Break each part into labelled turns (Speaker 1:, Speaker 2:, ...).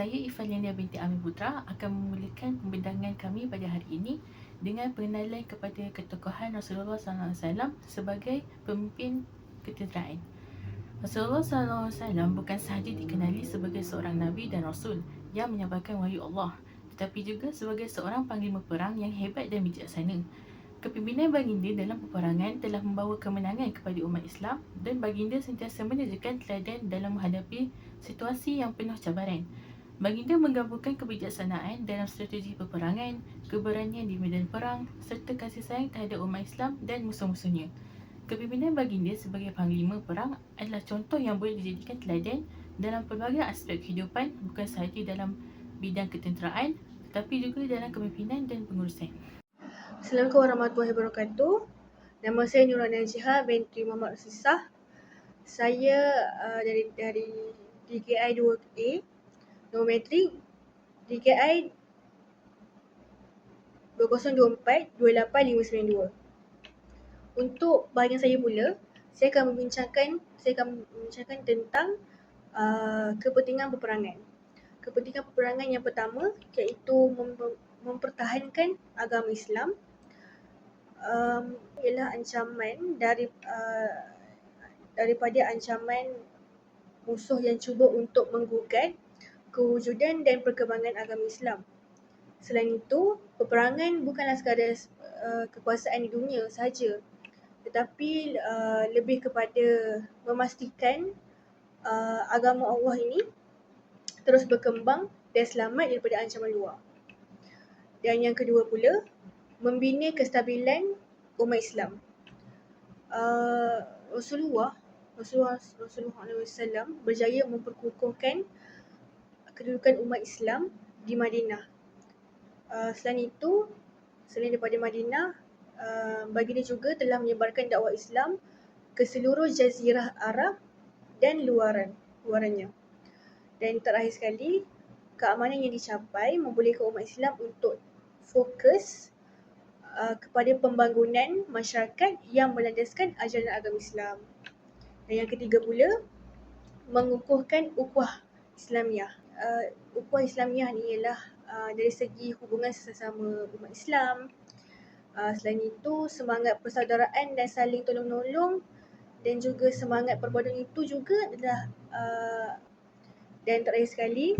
Speaker 1: Saya Ifaliania binti Amin Putra akan memulakan pembentangan kami pada hari ini dengan pengenalan kepada ketokohan Rasulullah SAW sebagai pemimpin ketenteraan. Rasulullah SAW bukan sahaja dikenali sebagai seorang Nabi dan Rasul yang menyampaikan wahyu Allah tetapi juga sebagai seorang panglima perang yang hebat dan bijaksana. Kepimpinan baginda dalam peperangan telah membawa kemenangan kepada umat Islam dan baginda sentiasa menunjukkan teladan dalam menghadapi situasi yang penuh cabaran. Baginda menggabungkan kebijaksanaan dalam strategi peperangan, keberanian di medan perang serta kasih sayang terhadap umat Islam dan musuh-musuhnya. Kepimpinan baginda sebagai panglima perang adalah contoh yang boleh dijadikan teladan dalam pelbagai aspek kehidupan bukan sahaja dalam bidang ketenteraan tetapi juga dalam kepimpinan dan pengurusan.
Speaker 2: Assalamualaikum warahmatullahi wabarakatuh. Nama saya Nurul Najihah binti Muhammad Sisah. Saya uh, dari dari DKI 2A, nombor metrik DKI 2024 28592. Untuk bahagian saya pula, saya akan membincangkan saya akan membincangkan tentang uh, kepentingan peperangan. Kepentingan peperangan yang pertama iaitu mem- mempertahankan agama Islam um, ialah ancaman dari uh, daripada ancaman musuh yang cuba untuk menggugat kewujudan dan perkembangan agama Islam. Selain itu, peperangan bukanlah sekadar uh, kekuasaan di dunia sahaja tetapi uh, lebih kepada memastikan uh, agama Allah ini terus berkembang dan selamat daripada ancaman luar. Dan yang kedua pula, membina kestabilan umat Islam. Uh, Rasulullah Rasulullah Rasulullah SAW berjaya memperkukuhkan kedudukan umat Islam di Madinah. Uh, selain itu, selain daripada Madinah, uh, baginda juga telah menyebarkan dakwah Islam ke seluruh jazirah Arab dan luaran luarannya. Dan terakhir sekali, keamanan yang dicapai membolehkan umat Islam untuk fokus uh, kepada pembangunan masyarakat yang melandaskan ajaran agama Islam. Dan yang ketiga pula, mengukuhkan ukhuwah Islamiah. Uh, ukhuwah Islamiah ni ialah uh, dari segi hubungan sesama umat Islam. Uh, selain itu, semangat persaudaraan dan saling tolong-menolong dan juga semangat perpaduan itu juga adalah uh, dan terakhir sekali,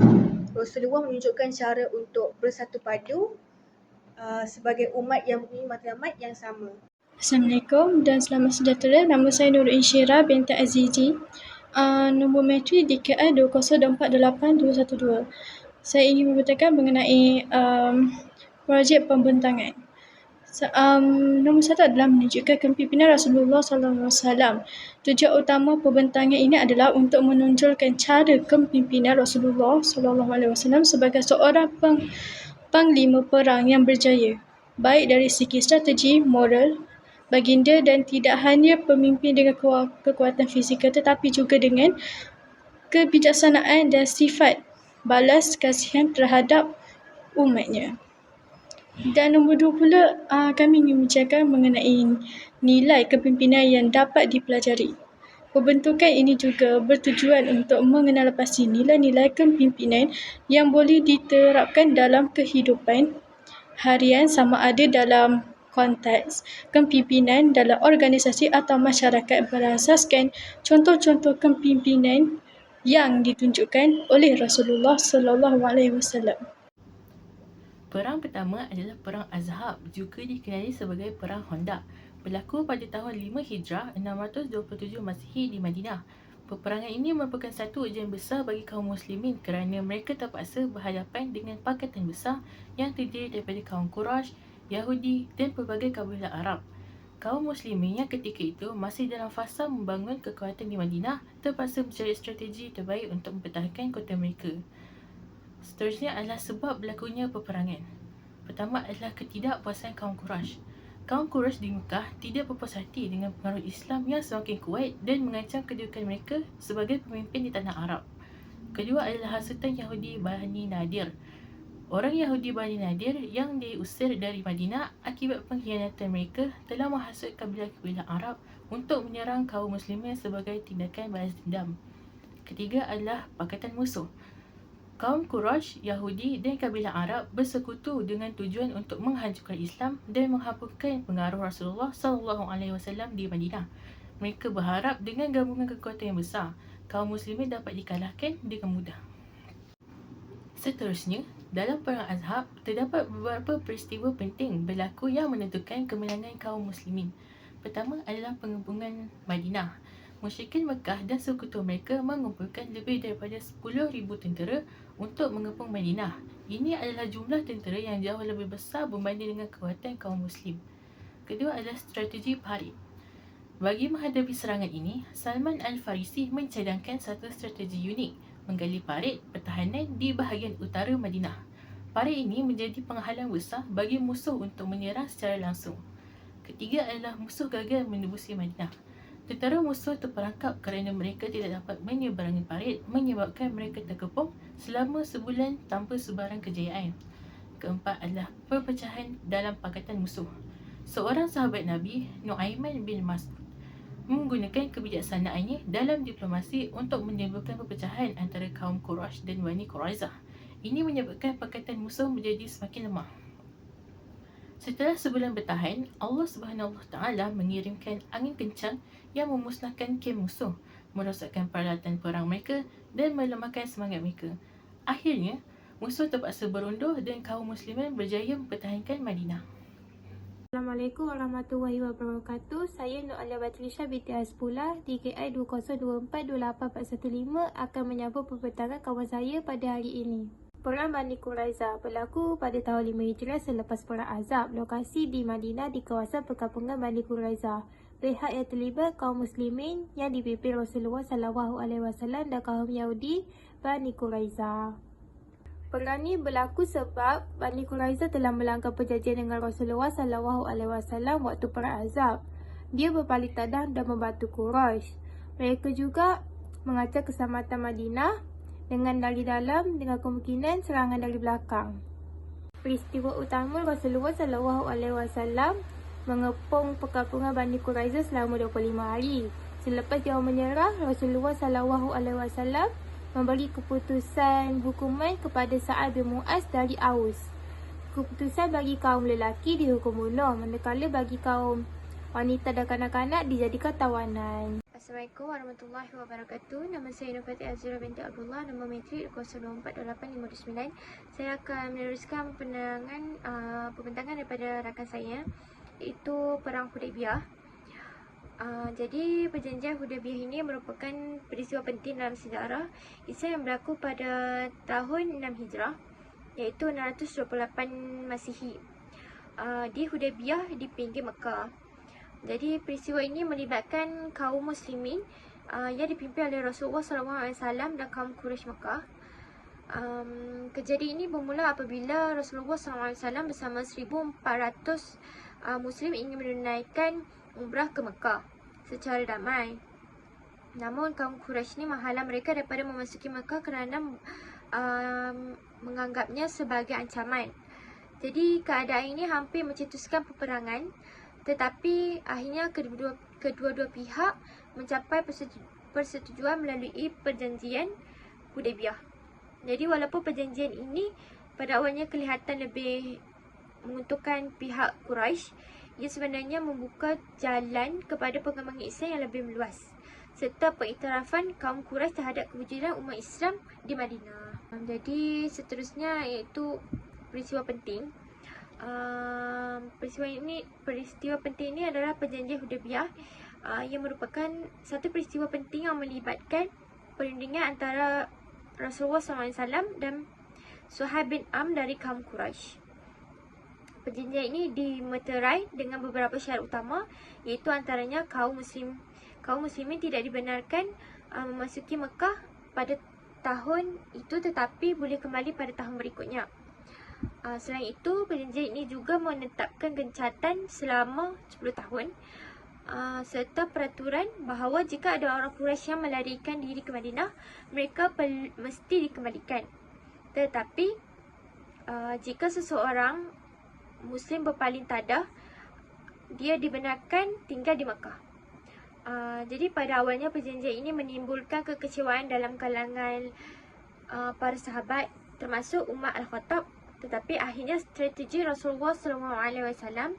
Speaker 2: Rasulullah menunjukkan cara untuk bersatu padu Uh, sebagai umat yang mempunyai matlamat yang sama.
Speaker 3: Assalamualaikum dan selamat sejahtera. Nama saya Nurul Insyira binti Azizi. Uh, nombor metrik DKI 2024812. Saya ingin memberitakan mengenai um, projek pembentangan. Um, nombor satu adalah menunjukkan kepimpinan Rasulullah SAW. Tujuan utama pembentangan ini adalah untuk menonjolkan cara kepimpinan Rasulullah SAW sebagai seorang peng, panglima perang yang berjaya, baik dari segi strategi, moral, baginda dan tidak hanya pemimpin dengan kekuatan fizikal tetapi juga dengan kebijaksanaan dan sifat balas kasihan terhadap umatnya. Dan nombor dua pula, uh, kami ingin membicarakan mengenai nilai kepimpinan yang dapat dipelajari. Pembentukan ini juga bertujuan untuk mengenal pasti nilai-nilai kepimpinan yang boleh diterapkan dalam kehidupan harian sama ada dalam konteks kepimpinan dalam organisasi atau masyarakat berasaskan contoh-contoh kepimpinan yang ditunjukkan oleh Rasulullah sallallahu alaihi wasallam.
Speaker 1: Perang pertama adalah Perang Azhab, juga dikenali sebagai Perang Honda berlaku pada tahun 5 Hijrah 627 Masihi di Madinah. Peperangan ini merupakan satu ujian besar bagi kaum muslimin kerana mereka terpaksa berhadapan dengan pakatan besar yang terdiri daripada kaum Quraisy, Yahudi dan pelbagai kabilah Arab. Kaum muslimin yang ketika itu masih dalam fasa membangun kekuatan di Madinah terpaksa mencari strategi terbaik untuk mempertahankan kota mereka. Seterusnya adalah sebab berlakunya peperangan. Pertama adalah ketidakpuasan kaum Quraisy. Kaum Quraisy di Mekah tidak berpuas hati dengan pengaruh Islam yang semakin kuat dan mengancam kedudukan mereka sebagai pemimpin di tanah Arab. Kedua adalah hasutan Yahudi Bani Nadir. Orang Yahudi Bani Nadir yang diusir dari Madinah akibat pengkhianatan mereka telah menghasut kabilah-kabilah Arab untuk menyerang kaum muslimin sebagai tindakan balas dendam. Ketiga adalah pakatan musuh. Kaum Quraisy, Yahudi dan kabilah Arab bersekutu dengan tujuan untuk menghancurkan Islam dan menghapuskan pengaruh Rasulullah sallallahu alaihi wasallam di Madinah. Mereka berharap dengan gabungan kekuatan yang besar, kaum muslimin dapat dikalahkan dengan mudah. Seterusnya, dalam Perang Azhab, terdapat beberapa peristiwa penting berlaku yang menentukan kemenangan kaum muslimin. Pertama adalah pengepungan Madinah. Musyrikin Mekah dan sekutu mereka mengumpulkan lebih daripada 10,000 tentera untuk mengepung Madinah. Ini adalah jumlah tentera yang jauh lebih besar berbanding dengan kekuatan kaum muslim. Kedua adalah strategi parit. Bagi menghadapi serangan ini, Salman Al-Farisi mencadangkan satu strategi unik, menggali parit pertahanan di bahagian utara Madinah. Parit ini menjadi penghalang besar bagi musuh untuk menyerang secara langsung. Ketiga adalah musuh gagal menembusi Madinah. Tentera musuh terperangkap kerana mereka tidak dapat menyeberangi parit menyebabkan mereka terkepung selama sebulan tanpa sebarang kejayaan. Keempat adalah perpecahan dalam pakatan musuh. Seorang sahabat Nabi, Nuaiman bin Mas'ud, menggunakan kebijaksanaannya dalam diplomasi untuk menimbulkan perpecahan antara kaum Quraisy dan Bani Quraizah. Ini menyebabkan pakatan musuh menjadi semakin lemah. Setelah sebulan bertahan, Allah Subhanahu Taala mengirimkan angin kencang yang memusnahkan kem musuh, merosakkan peralatan perang mereka dan melemahkan semangat mereka. Akhirnya, musuh terpaksa berundur dan kaum muslimin berjaya mempertahankan Madinah.
Speaker 4: Assalamualaikum warahmatullahi wabarakatuh. Saya Nur Alia Batrisha binti Azpula DKI 20242815 akan menyambut perbentangan kawan saya pada hari ini. Perang Bani Quraiza berlaku pada tahun 5 Hijrah selepas Perang Azab. Lokasi di Madinah di kawasan perkampungan Bani Quraiza. Pihak yang terlibat kaum muslimin yang dipimpin Rasulullah SAW dan kaum Yahudi Bani Quraiza. Perang ini berlaku sebab Bani Quraiza telah melanggar perjanjian dengan Rasulullah SAW waktu Perang Azab. Dia berpaling tadang dan membantu Quraisy. Mereka juga mengacau keselamatan Madinah dengan dari dalam dengan kemungkinan serangan dari belakang. Peristiwa utama Rasulullah sallallahu alaihi wasallam mengepung perkampungan Bani Quraiza selama 25 hari. Selepas dia menyerah, Rasulullah sallallahu alaihi wasallam memberi keputusan hukuman kepada Sa'ad bin Mu'az dari Aus. Keputusan bagi kaum lelaki dihukum bunuh, manakala bagi kaum wanita dan kanak-kanak dijadikan tawanan.
Speaker 5: Assalamualaikum warahmatullahi wabarakatuh. Nama saya Nur Fatih Azura binti Abdullah. Nama matrik 024859. Saya akan meneruskan penerangan uh, pembentangan daripada rakan saya iaitu Perang Hudaybiyah. Uh, jadi perjanjian Hudaybiyah ini merupakan peristiwa penting dalam sejarah Islam yang berlaku pada tahun 6 Hijrah iaitu 628 Masihi uh, di Hudaybiyah di pinggir Mekah. Jadi peristiwa ini melibatkan kaum muslimin uh, yang dipimpin oleh Rasulullah SAW dan kaum Quraisy Mekah. Um, kejadian ini bermula apabila Rasulullah SAW bersama 1,400 uh, Muslim ingin menunaikan umrah ke Mekah secara damai. Namun kaum Quraisy ini menghalang mereka daripada memasuki Mekah kerana um, menganggapnya sebagai ancaman. Jadi keadaan ini hampir mencetuskan peperangan tetapi akhirnya kedua-dua kedua-dua pihak mencapai persetujuan melalui perjanjian Hudaybiyah. Jadi walaupun perjanjian ini pada awalnya kelihatan lebih menguntungkan pihak Quraisy, ia sebenarnya membuka jalan kepada pengembangan Islam yang lebih meluas serta pengiktirafan kaum Quraisy terhadap kewujudan umat Islam di Madinah. Jadi seterusnya iaitu peristiwa penting uh, peristiwa ini peristiwa penting ini adalah perjanjian Hudaybiyah uh, yang merupakan satu peristiwa penting yang melibatkan perundingan antara Rasulullah SAW dan Suhaib bin Am dari kaum Quraisy. Perjanjian ini dimeterai dengan beberapa syarat utama iaitu antaranya kaum muslim kaum muslimin tidak dibenarkan uh, memasuki Mekah pada tahun itu tetapi boleh kembali pada tahun berikutnya. Uh, selain itu, perjanjian ini juga menetapkan gencatan selama 10 tahun uh, serta peraturan bahawa jika ada orang Quraisy yang melarikan diri ke Madinah, mereka mesti dikembalikan. Tetapi, uh, jika seseorang Muslim berpaling tadah, dia dibenarkan tinggal di Makkah. Uh, jadi pada awalnya perjanjian ini menimbulkan kekecewaan dalam kalangan uh, para sahabat termasuk Umar Al-Khattab tetapi akhirnya strategi Rasulullah SAW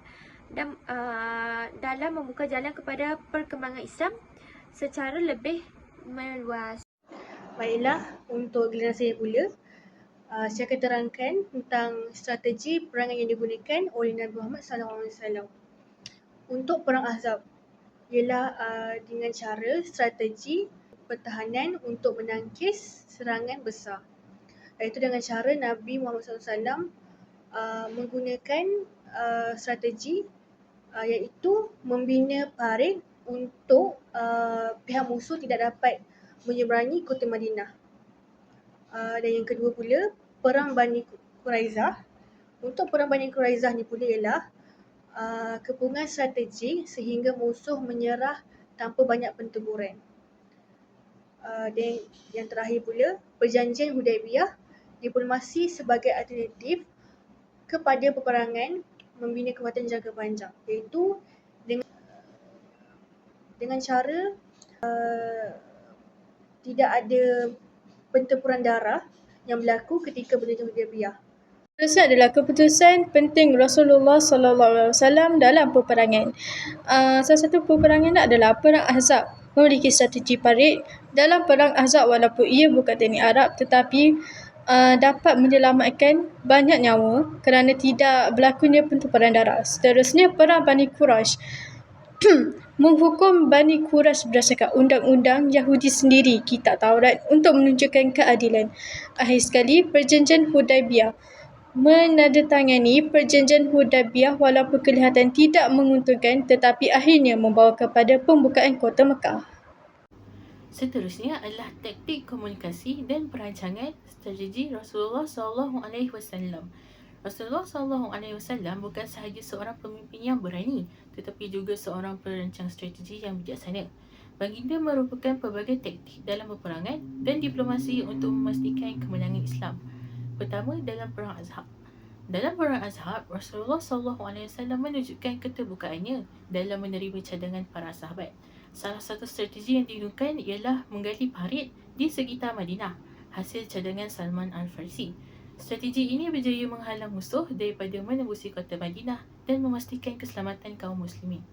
Speaker 5: dan uh, dalam membuka jalan kepada perkembangan Islam secara lebih meluas.
Speaker 2: Baiklah, untuk giliran saya pula, uh, saya akan terangkan tentang strategi perangan yang digunakan oleh Nabi Muhammad SAW. Untuk perang Ahzab, ialah uh, dengan cara strategi pertahanan untuk menangkis serangan besar. Iaitu dengan cara Nabi Muhammad SAW uh, menggunakan uh, strategi uh, iaitu membina parit untuk uh, pihak musuh tidak dapat menyeberangi kota Madinah. Uh, dan yang kedua pula, perang Bani Quraizah. Untuk perang Bani Quraizah ni pula ialah uh, kepungan strategi sehingga musuh menyerah tanpa banyak penteburan. Uh, dan yang terakhir pula, perjanjian Hudaibiyah diplomasi sebagai alternatif kepada peperangan membina kekuatan jangka panjang iaitu dengan dengan cara uh, tidak ada pentempuran darah yang berlaku ketika perjanjian Hudaibiyah.
Speaker 3: Seterusnya adalah keputusan penting Rasulullah Wasallam dalam peperangan. Uh, salah satu peperangan adalah perang Ahzab memiliki strategi parit. Dalam perang Ahzab walaupun ia bukan teknik Arab tetapi uh, dapat menyelamatkan banyak nyawa kerana tidak berlakunya pentumpahan darah. Seterusnya perang Bani Quraisy menghukum Bani Quraisy berdasarkan undang-undang Yahudi sendiri kitab Taurat untuk menunjukkan keadilan. Akhir sekali perjanjian Hudaibiyah menandatangani perjanjian Hudaibiyah walaupun kelihatan tidak menguntungkan tetapi akhirnya membawa kepada pembukaan kota Mekah.
Speaker 1: Seterusnya adalah taktik komunikasi dan perancangan strategi Rasulullah SAW. Rasulullah SAW bukan sahaja seorang pemimpin yang berani tetapi juga seorang perancang strategi yang bijaksana. Baginda merupakan pelbagai taktik dalam peperangan dan diplomasi untuk memastikan kemenangan Islam. Pertama dalam perang Azhab. Dalam perang Azhab, Rasulullah SAW menunjukkan keterbukaannya dalam menerima cadangan para sahabat. Salah satu strategi yang digunakan ialah menggali parit di sekitar Madinah, hasil cadangan Salman Al-Farisi. Strategi ini berjaya menghalang musuh daripada menembusi kota Madinah dan memastikan keselamatan kaum muslimin.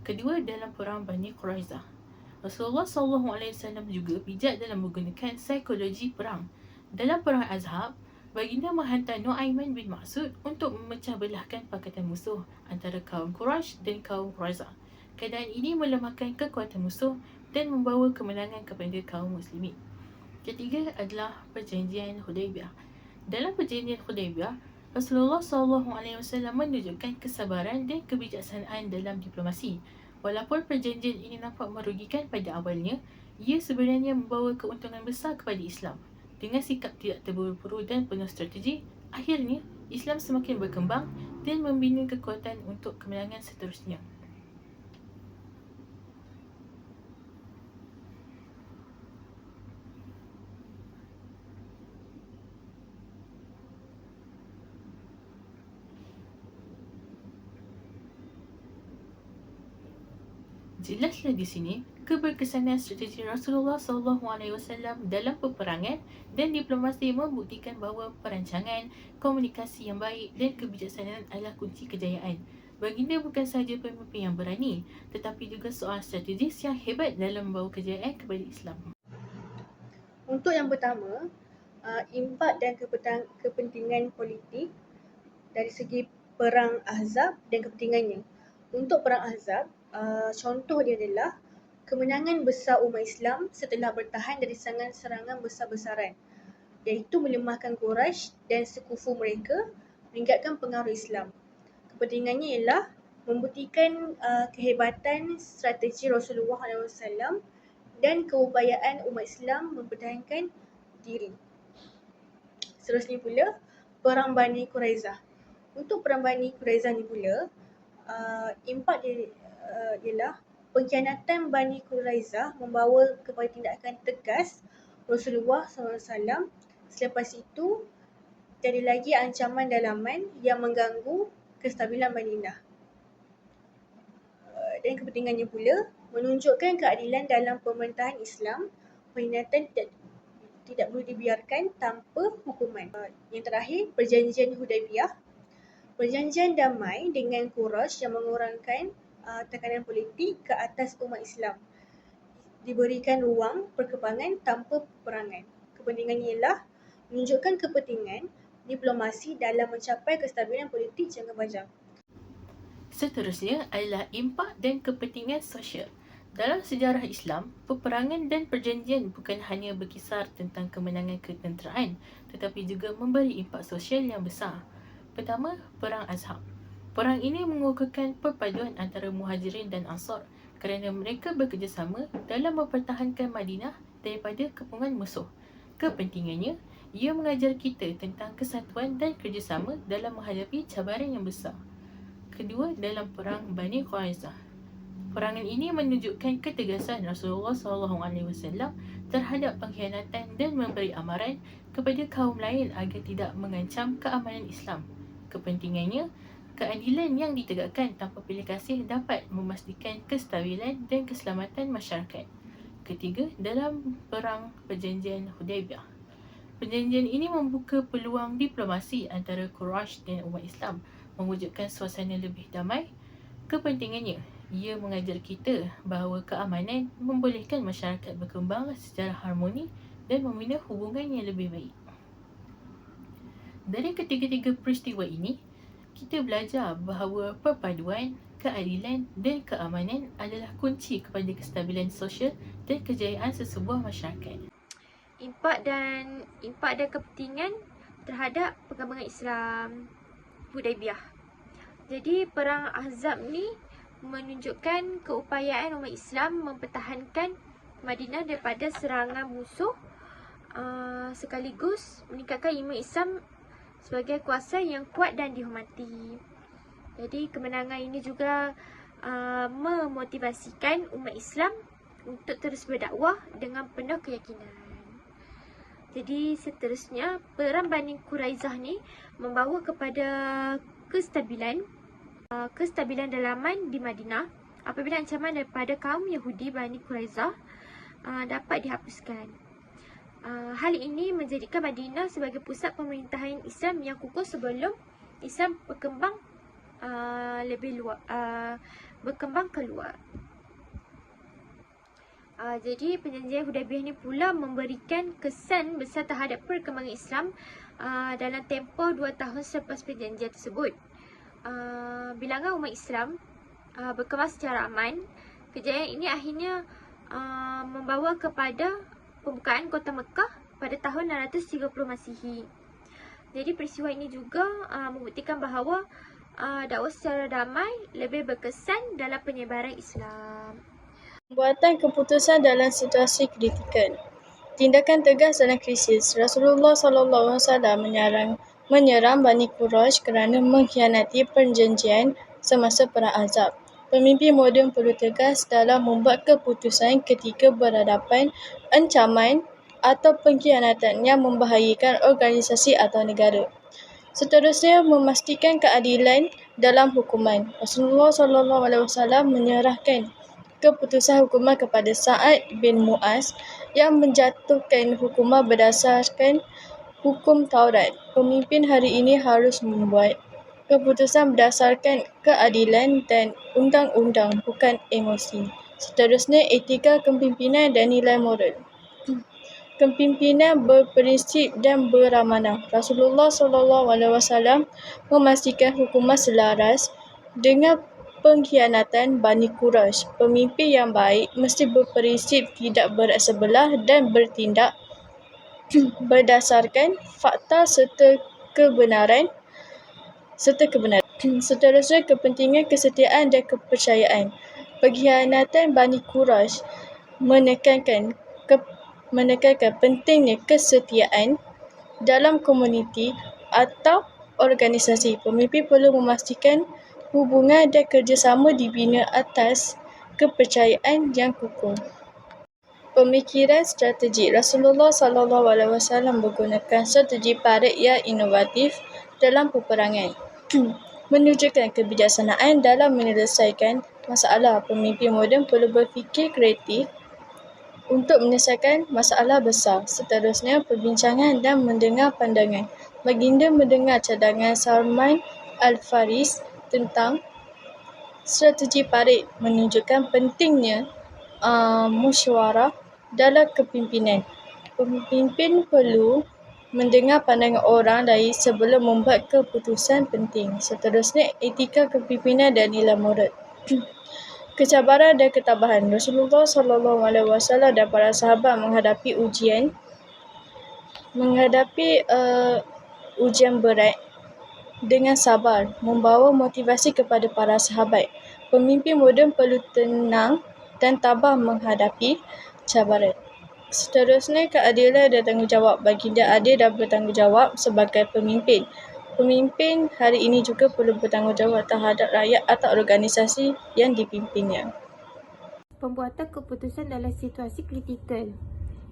Speaker 1: Kedua dalam perang Bani Quraizah. Rasulullah SAW juga bijak dalam menggunakan psikologi perang. Dalam perang Azhab, Baginda menghantar Nuaiman bin Mas'ud untuk memecah belahkan pakatan musuh antara kaum Quraisy dan kaum Quraizah. Keadaan ini melemahkan kekuatan musuh dan membawa kemenangan kepada kaum muslimin. Ketiga adalah perjanjian Hudaibiyah. Dalam perjanjian Hudaibiyah, Rasulullah SAW menunjukkan kesabaran dan kebijaksanaan dalam diplomasi. Walaupun perjanjian ini nampak merugikan pada awalnya, ia sebenarnya membawa keuntungan besar kepada Islam. Dengan sikap tidak terburu-buru dan penuh strategi, akhirnya Islam semakin berkembang dan membina kekuatan untuk kemenangan seterusnya. Jelaslah di sini keberkesanan strategi Rasulullah SAW dalam peperangan dan diplomasi membuktikan bahawa perancangan, komunikasi yang baik dan kebijaksanaan adalah kunci kejayaan. Baginda bukan sahaja pemimpin yang berani, tetapi juga seorang strategis yang hebat dalam membawa kejayaan kepada Islam.
Speaker 2: Untuk yang pertama, uh, impak dan kepentingan politik dari segi perang Ahzab dan kepentingannya. Untuk perang Ahzab, uh, contoh dia adalah kemenangan besar umat Islam setelah bertahan dari serangan-serangan besar-besaran iaitu melemahkan Quraisy dan sekufu mereka meningkatkan pengaruh Islam. Kepentingannya ialah membuktikan uh, kehebatan strategi Rasulullah SAW dan keupayaan umat Islam mempertahankan diri. Seterusnya pula, Perang Bani Quraizah. Untuk Perang Bani Quraizah ni pula, uh, impak dia uh, ialah pengkhianatan Bani Quraizah membawa kepada tindakan tegas Rasulullah SAW. Selepas itu, tiada lagi ancaman dalaman yang mengganggu kestabilan Madinah. Uh, dan kepentingannya pula menunjukkan keadilan dalam pemerintahan Islam, pengkhianatan tidak tidak boleh dibiarkan tanpa hukuman. Uh, Yang terakhir, perjanjian Hudaibiyah. Perjanjian damai dengan Quraisy yang mengurangkan uh, tekanan politik ke atas umat Islam. Diberikan ruang perkembangan tanpa peperangan. Kepentingannya ialah menunjukkan kepentingan diplomasi dalam mencapai kestabilan politik jangka panjang.
Speaker 1: Seterusnya adalah impak dan kepentingan sosial. Dalam sejarah Islam, peperangan dan perjanjian bukan hanya berkisar tentang kemenangan ketenteraan tetapi juga memberi impak sosial yang besar. Pertama, Perang Azhab. Perang ini mengukuhkan perpaduan antara Muhajirin dan Ansar kerana mereka bekerjasama dalam mempertahankan Madinah daripada kepungan musuh. Kepentingannya, ia mengajar kita tentang kesatuan dan kerjasama dalam menghadapi cabaran yang besar. Kedua, dalam Perang Bani Quraizah. Perangan ini menunjukkan ketegasan Rasulullah SAW terhadap pengkhianatan dan memberi amaran kepada kaum lain agar tidak mengancam keamanan Islam. Kepentingannya, keadilan yang ditegakkan tanpa pilih kasih dapat memastikan kestabilan dan keselamatan masyarakat. Ketiga, dalam Perang Perjanjian Hudaibiyah. Perjanjian ini membuka peluang diplomasi antara Quraisy dan umat Islam mewujudkan suasana lebih damai. Kepentingannya, ia mengajar kita bahawa keamanan membolehkan masyarakat berkembang secara harmoni dan membina hubungan yang lebih baik. Dari ketiga-tiga peristiwa ini, kita belajar bahawa perpaduan, keadilan dan keamanan adalah kunci kepada kestabilan sosial dan kejayaan sesebuah masyarakat.
Speaker 5: Impak dan impak dan kepentingan terhadap perkembangan Islam Hudaibiyah. Jadi perang Ahzab ni menunjukkan keupayaan umat Islam mempertahankan Madinah daripada serangan musuh uh, sekaligus meningkatkan iman Islam sebagai kuasa yang kuat dan dihormati. Jadi kemenangan ini juga uh, memotivasikan umat Islam untuk terus berdakwah dengan penuh keyakinan. Jadi seterusnya perang Bani Quraizah ni membawa kepada kestabilan uh, kestabilan dalaman di Madinah apabila ancaman daripada kaum Yahudi Bani Quraizah uh, dapat dihapuskan. Uh, hal ini menjadikan Madinah sebagai pusat pemerintahan Islam yang kukuh sebelum Islam berkembang uh, lebih luar, uh, berkembang keluar. Uh, jadi perjanjian Hudaibiyah ni pula memberikan kesan besar terhadap perkembangan Islam uh, dalam tempoh dua tahun selepas perjanjian tersebut. Uh, bilangan umat Islam uh, berkembang secara aman. Kejayaan ini akhirnya uh, membawa kepada pembukaan kota Mekah pada tahun 630 Masihi. Jadi peristiwa ini juga uh, membuktikan bahawa uh, dakwah secara damai lebih berkesan dalam penyebaran Islam.
Speaker 3: Pembuatan keputusan dalam situasi kritikal. Tindakan tegas dalam krisis. Rasulullah SAW menyerang menyerang Bani Quraisy kerana mengkhianati perjanjian semasa perang Azab. Pemimpin moden perlu tegas dalam membuat keputusan ketika berhadapan ancaman atau pengkhianatan yang membahayakan organisasi atau negara. Seterusnya, memastikan keadilan dalam hukuman. Rasulullah SAW menyerahkan keputusan hukuman kepada Sa'ad bin Mu'az yang menjatuhkan hukuman berdasarkan hukum Taurat. Pemimpin hari ini harus membuat keputusan berdasarkan keadilan dan undang-undang, bukan emosi. Seterusnya, etika kepimpinan dan nilai moral. Kepimpinan berprinsip dan beramanah. Rasulullah SAW memastikan hukuman selaras dengan pengkhianatan Bani Quraisy. Pemimpin yang baik mesti berprinsip tidak berat sebelah dan bertindak berdasarkan fakta serta kebenaran serta kebenaran. Seterusnya kepentingan kesetiaan dan kepercayaan. Pengkhianatan Bani Quraisy menekankan ke, menekankan pentingnya kesetiaan dalam komuniti atau organisasi. Pemimpin perlu memastikan hubungan dan kerjasama dibina atas kepercayaan yang kukuh. Pemikiran strategi Rasulullah SAW menggunakan strategi parit yang inovatif dalam peperangan. Menunjukkan kebijaksanaan dalam menyelesaikan masalah. Pemimpin moden perlu berfikir kreatif untuk menyelesaikan masalah besar. Seterusnya, perbincangan dan mendengar pandangan. Baginda mendengar cadangan Salman Al-Faris tentang strategi parit menunjukkan pentingnya uh, musyawarah dalam kepimpinan. Pemimpin perlu mendengar pandangan orang lain sebelum membuat keputusan penting. Seterusnya, etika kepimpinan dan nilai moral. Kesabaran dan ketabahan. Rasulullah Sallallahu Alaihi Wasallam dan para sahabat menghadapi ujian menghadapi uh, ujian berat dengan sabar, membawa motivasi kepada para sahabat. Pemimpin moden perlu tenang dan tabah menghadapi cabaran. Seterusnya, keadilan dan tanggungjawab. Baginda adil dan bertanggungjawab sebagai pemimpin. Pemimpin hari ini juga perlu bertanggungjawab terhadap rakyat atau organisasi yang dipimpinnya.
Speaker 4: Pembuatan keputusan dalam situasi kritikal.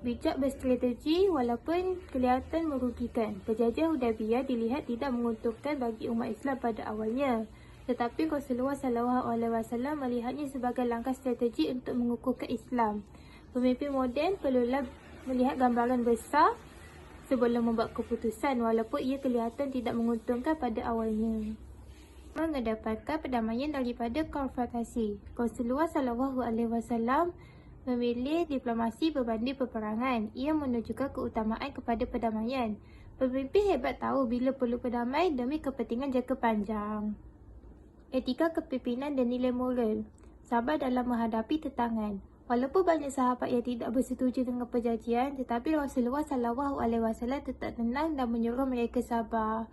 Speaker 4: Bijak berstrategi walaupun kelihatan merugikan. Perjanjian Hudaybiyah dilihat tidak menguntungkan bagi umat Islam pada awalnya. Tetapi Rasulullah SAW melihatnya sebagai langkah strategi untuk mengukuhkan Islam. Pemimpin moden perlulah melihat gambaran besar sebelum membuat keputusan walaupun ia kelihatan tidak menguntungkan pada awalnya. Mengedepankan perdamaian daripada konfrontasi. Rasulullah SAW memilih diplomasi berbanding peperangan. Ia menunjukkan keutamaan kepada perdamaian. Pemimpin hebat tahu bila perlu berdamai demi kepentingan jangka panjang. Etika kepimpinan dan nilai moral. Sabar dalam menghadapi tetangan. Walaupun banyak sahabat yang tidak bersetuju dengan perjanjian, tetapi Rasulullah Wasallam tetap tenang dan menyuruh mereka sabar.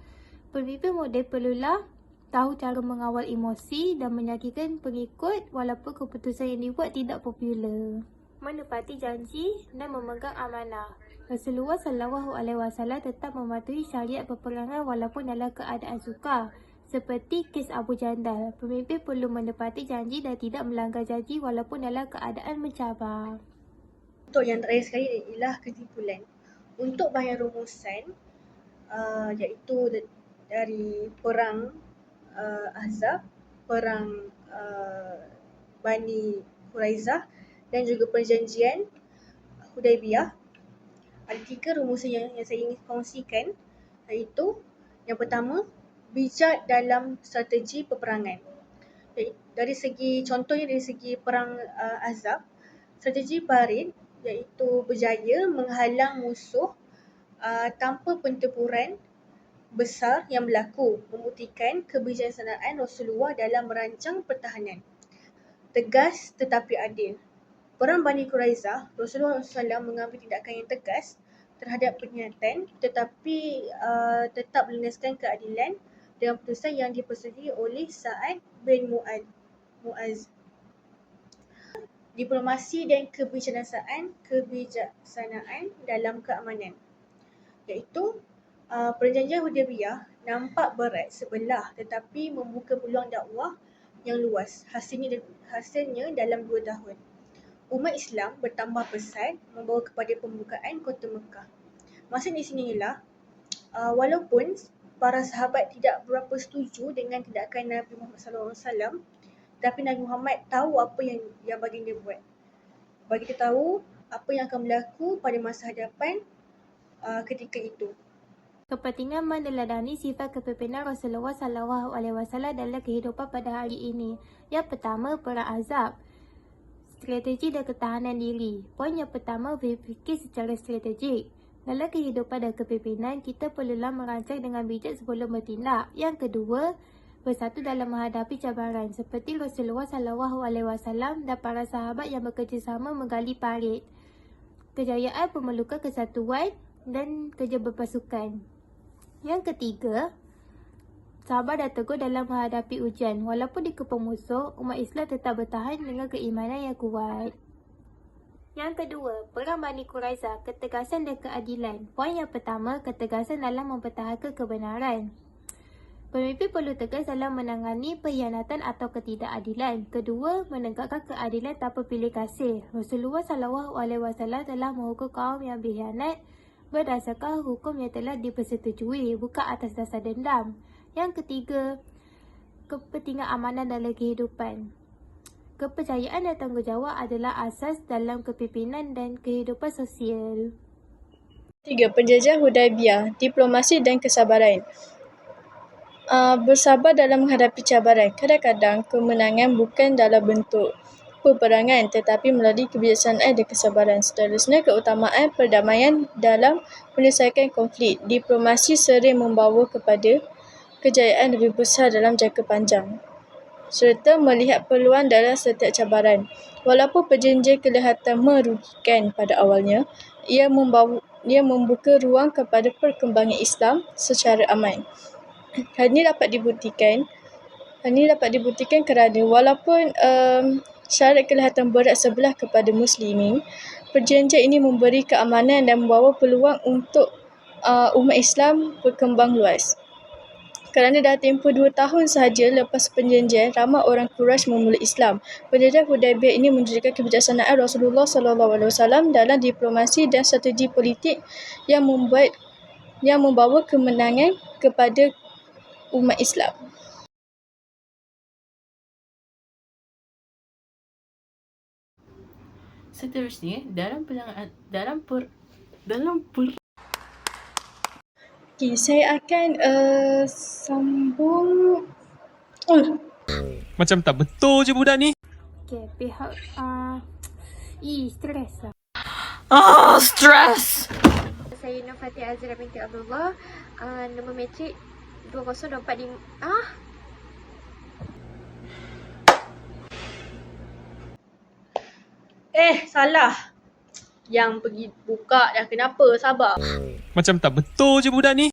Speaker 4: Pemimpin model perlulah tahu cara mengawal emosi dan menyakitkan pengikut walaupun keputusan yang dibuat tidak popular. Menepati janji dan memegang amanah. Rasulullah Wasallam tetap mematuhi syariat peperangan walaupun dalam keadaan sukar. Seperti kes Abu Jandal, pemimpin perlu menepati janji dan tidak melanggar janji walaupun dalam keadaan mencabar.
Speaker 2: Untuk yang terakhir sekali ialah kesimpulan. Untuk bahagian rumusan, uh, iaitu dari perang uh, Ahzab, perang uh, Bani Quraizah dan juga perjanjian Hudaybiyah. Ada tiga rumusan yang, yang saya ingin kongsikan iaitu yang pertama bijak dalam strategi peperangan. Dari segi contohnya dari segi perang uh, Azab, strategi parit iaitu berjaya menghalang musuh uh, tanpa pentempuran besar yang berlaku membuktikan kebijaksanaan Rasulullah dalam merancang pertahanan. Tegas tetapi adil. Perang Bani Quraizah, Rasulullah SAW mengambil tindakan yang tegas terhadap pernyataan tetapi uh, tetap melunaskan keadilan dengan putusan yang dipersetujui oleh Sa'ad bin Mu'ad. Mu'az. Diplomasi dan kebijaksanaan kebijaksanaan dalam keamanan. Iaitu uh, perjanjian Hudaybiyah nampak berat sebelah tetapi membuka peluang dakwah yang luas. Hasilnya hasilnya dalam dua tahun. Umat Islam bertambah pesat membawa kepada pembukaan kota Mekah. Maksud di sini ialah uh, walaupun para sahabat tidak berapa setuju dengan tindakan Nabi Muhammad SAW tapi Nabi Muhammad tahu apa yang yang baginda buat. Bagi kita tahu apa yang akan berlaku pada masa hadapan uh, ketika itu.
Speaker 4: Kepentingan meneladani sifat kepimpinan Rasulullah Sallallahu Alaihi Wasallam dalam kehidupan pada hari ini. Yang pertama, perang azab. Strategi dan ketahanan diri. Poin yang pertama, berfikir secara strategik. Dalam kehidupan dan kepimpinan, kita perlulah merancang dengan bijak sebelum bertindak. Yang kedua, bersatu dalam menghadapi cabaran seperti Rasulullah Wasallam dan para sahabat yang bekerjasama menggali parit. Kejayaan memerlukan kesatuan dan kerja berpasukan. Yang ketiga, sabar dan teguh dalam menghadapi ujian. Walaupun dikepung musuh, umat Islam tetap bertahan dengan keimanan yang kuat. Yang kedua, Perang Bani Quraizah, ketegasan dan keadilan. Poin yang pertama, ketegasan dalam mempertahankan kebenaran. Pemimpin perlu tegas dalam menangani pengkhianatan atau ketidakadilan. Kedua, menegakkan keadilan tanpa pilih kasih. Rasulullah SAW telah menghukum kaum yang berkhianat berdasarkan hukum yang telah dipersetujui, bukan atas dasar dendam. Yang ketiga, kepentingan amanah dalam kehidupan. Kepercayaan dan tanggungjawab adalah asas dalam kepimpinan dan kehidupan sosial.
Speaker 3: Tiga, penjajah Hudaibiyah, diplomasi dan kesabaran. Uh, bersabar dalam menghadapi cabaran. Kadang-kadang kemenangan bukan dalam bentuk peperangan tetapi melalui kebijaksanaan dan kesabaran. Seterusnya, keutamaan perdamaian dalam menyelesaikan konflik. Diplomasi sering membawa kepada kejayaan lebih besar dalam jangka panjang serta melihat peluang dalam setiap cabaran. Walaupun perjanjian kelihatan merugikan pada awalnya, ia membawa ia membuka ruang kepada perkembangan Islam secara aman. Hal ini dapat dibuktikan hal ini dapat dibuktikan kerana walaupun um, syarat kelihatan berat sebelah kepada muslimin, perjanjian ini memberi keamanan dan membawa peluang untuk uh, umat Islam berkembang luas. Kerana dah tempoh dua tahun sahaja lepas perjanjian, ramai orang Quraisy memulai Islam. Perjanjian Hudaibiyah ini menunjukkan kebijaksanaan Rasulullah SAW dalam diplomasi dan strategi politik yang membuat yang membawa kemenangan kepada umat Islam.
Speaker 1: Seterusnya, dalam pelang dalam per dalam per
Speaker 3: Okay, saya akan uh, sambung. Oh,
Speaker 6: Macam tak betul je budak ni.
Speaker 4: Okey, pihak uh, Ih, stres lah.
Speaker 1: Oh, stress.
Speaker 5: Saya Nur Fatih Azra binti Abdullah. Uh, nombor matrik 20245. Ah,
Speaker 2: Eh, salah. Yang pergi buka dah kenapa? Sabar.
Speaker 6: Macam tak betul je budak ni.